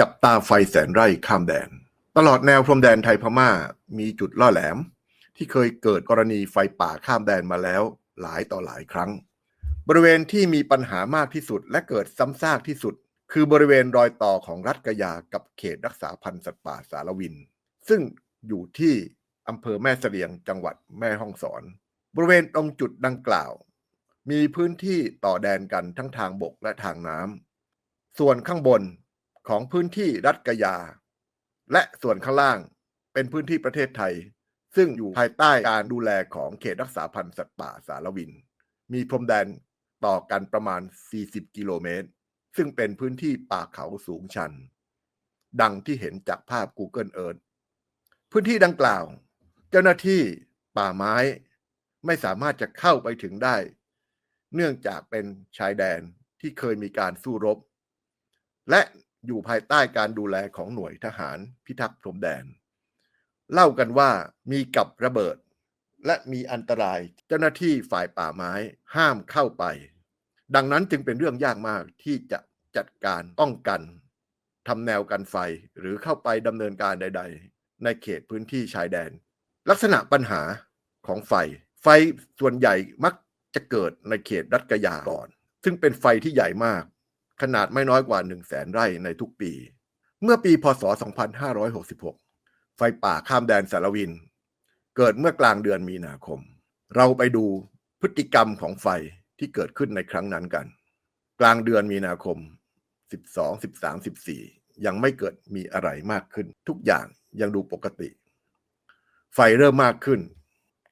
จับตาไฟแสนไร่ข้ามแดน ตลอดแนวพรมแดนไทยพม่ามีจุดล่อแหลม ที่เคยเกิดกรณีไฟป่าข้ามแดนมาแล้วหลายต่อหลายครั้ง บริเวณที่มีปัญหามากที่สุดและเกิดซ้ำซากที่สุด คือบริเวณรอยต่อของรัฐกะยากับเขตรักษาพันธุ์สัตว์ป่าสารวิน ซึ่งอยู่ที่อำเภอแม่เสลียงจังหวัดแม่ฮ่องสอน บริเวณตรงจุดดังกล่าว มีพื้นที่ต่อแดนกันทั้งทางบกและทางน้ำส่วนข้างบน ของพื้นที่รัฐกยา และส่วนข้างล่างเป็นพื้นที่ประเทศไทย ซึ่งอยู่ภายใต้การดูแลของเขตรักษาพันธุ์สัตว์ป่าสารวิน มีพรมแดนต่อกันประมาณ 40 กิโลเมตร ซึ่งเป็นพื้นที่ป่าเขาสูงชัน ดังที่เห็นจากภาพ Google Earth พื้นที่ดังกล่าว เจ้าหน้าที่ป่าไม้ไม่สามารถจะเข้าไปถึงได้ เนื่องจากเป็นชายแดนที่เคยมีการสู้รบ และ อยู่ภายใต้การดูแลของหน่วยทหารพิทักษ์พรมแดน เล่ากันว่ามีกับระเบิด และมีอันตรายเจ้าหน้าที่ฝ่ายป่าไม้ห้ามเข้าไป ดังนั้นจึงเป็นเรื่องยากมากที่จะจัดการป้องกันทำแนวกันไฟหรือเข้าไปดำเนินการใด ๆ ในเขตพื้นที่ชายแดน ลักษณะปัญหาของไฟ ไฟส่วนใหญ่มักจะเกิดในเขตรัฐกะยาก่อน ซึ่งเป็นไฟที่ใหญ่มาก ขนาดไม่น้อยกว่า 1 0 0 0 0แสนไร่ในทุกปี เมื่อปีพศ 2566 ไฟป่าข้ามแดนสารวิน เกิดเมื่อกลางเดือนมีนาคม เราไปดูพฤติกรรมของไฟที่เกิดขึ้นในครั้งนั้นกัน กลางเดือนมีนาคม 12 13 14 ยังไม่เกิดมีอะไรมากขึ้น ทุกอย่างยังดูปกติ ไฟเริ่มมากขึ้น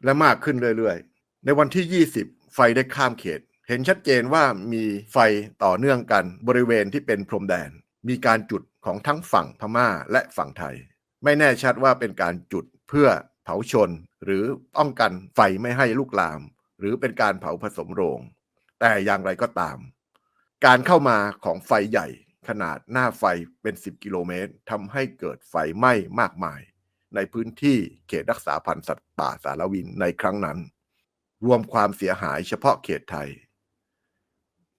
และมากขึ้นเรื่อยๆ ในวันที่ 20 ไฟได้ข้ามเขต เห็นชัดเจนว่ามีไฟต่อเนื่องกันบริเวณที่เป็นพรมแดน มีการจุดของทั้งฝั่งพม่าและฝั่งไทย ไม่แน่ชัดว่าเป็นการจุดเพื่อเผาชน หรือป้องกันไฟไม่ให้ลุกลาม หรือเป็นการเผาผสมโรง แต่อย่างไรก็ตาม การเข้ามาของไฟใหญ่ขนาดหน้าไฟเป็น 10 กิโลเมตรทำให้เกิดไฟไหม้มากมาย ในพื้นที่เขตรักษาพันธุ์สัตว์ป่าสารวินในครั้งนั้น รวมความเสียหายเฉพาะเขตไทย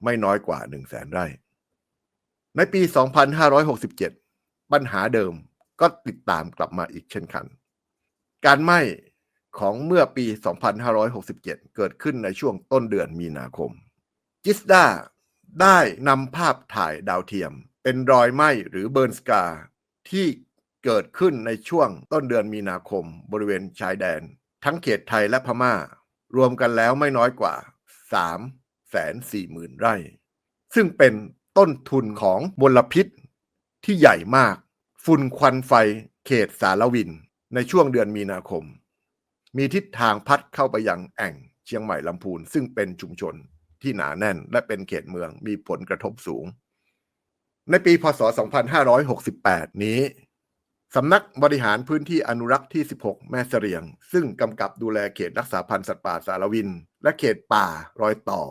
ไม่น้อยกว่า 1 0 0 0 0แสนไร่ ในปี 2567 ปัญหาเดิมก็ติดตามกลับมาอีกเช่นกัน การไหม้ของเมื่อปี 2567 เกิดขึ้นในช่วงต้นเดือนมีนาคม จิสดาได้นำภาพถ่ายดาวเทียม เป็นรอยไหม้หรือเบิร์นสกาที่เกิดขึ้นในช่วงต้นเดือนมีนาคม บริเวณชายแดน ทั้งเขตไทยและพม่า รวมกันแล้วไม่น้อยกว่า 3 4 0 0 0 0 ไร่ ซึ่งเป็นต้นทุนของมลพิษที่ใหญ่มาก ฝุ่นควันไฟเขตสารวินในช่วงเดือนมีนาคม มีทิศทางพัดเข้าไปยังแอ่งเชียงใหม่ลำพูน ซึ่งเป็นชุมชนที่หนาแน่นและเป็นเขตเมืองมีผลกระทบสูง ในปีพศ 2568 นี้สำนักบริหารพื้นที่อนุรักษ์ที่ 16 แม่เสรียง ซึ่งกำกับดูแลเขตรักษาพันธุ์สัตว์ป่าสารวิน และเขตป่ารอยต่อ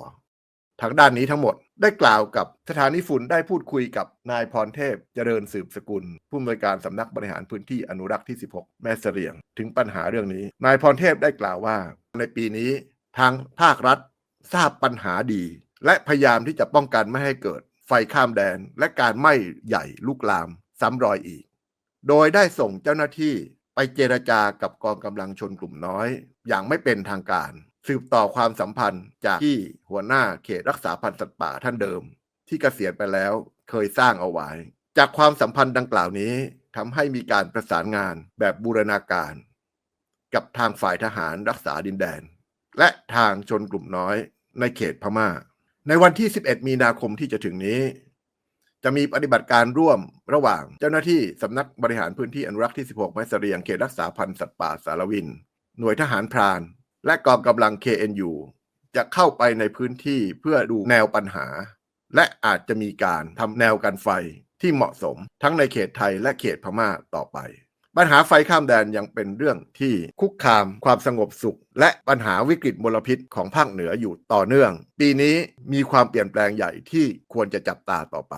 ทางด้านนี้ทั้งหมด ได้กล่าวกับสถานีฝุ่นได้พูดคุยกับนายพรเทพเจริญสืบสกุล ผู้อำนวยการสำนักบริหารพื้นที่อนุรักษ์ที่ 16 แม่เสรียง ถึงปัญหาเรื่องนี้ นายพรเทพได้กล่าวว่า ในปีนี้ทางภาครัฐทราบปัญหาดี และพยายามที่จะป้องกันไม่ให้เกิด ไฟข้ามแดน และการไหม้ใหญ่ลุกลาม ซ้ำรอยอีก โดยได้ส่งเจ้าหน้าที่ไปเจรจากับกองกำลังชนกลุ่มน้อย อย่างไม่เป็นทางการ สืบต่อความสัมพันธ์จากที่หัวหน้าเขตรักษาพันธุ์สัตว์ป่าท่านเดิม ที่เกษียณไปแล้วเคยสร้างเอาไว้ จากความสัมพันธ์ดังกล่าวนี้ทำให้มีการประสานงานแบบบูรณาการ กับทางฝ่ายทหารรักษาดินแดน และทางชนกลุ่มน้อยในเขตพม่า ในวันที่ 11 มีนาคมที่จะถึงนี้ จะมีปฏิบัติการร่วมระหว่างเจ้าหน้าที่สำนักบริหารพื้นที่อนุรักษ์ที่ 16 ไม้เสรียงเขตรักษาพันธุ์สัตว์ป่าสารวิน หน่วยทหารพราน และกองกำลัง KNU จะเข้าไปในพื้นที่เพื่อดูแนวปัญหา และอาจจะมีการทำแนวกันไฟที่เหมาะสมทั้งในเขตไทยและเขตพม่าต่อไป ปัญหาไฟข้ามแดนยังเป็นเรื่องที่คุกคามความสงบสุข และปัญหาวิกฤตมลพิษของภาคเหนืออยู่ต่อเนื่อง ปีนี้มีความเปลี่ยนแปลงใหญ่ที่ควรจะจับตาต่อไป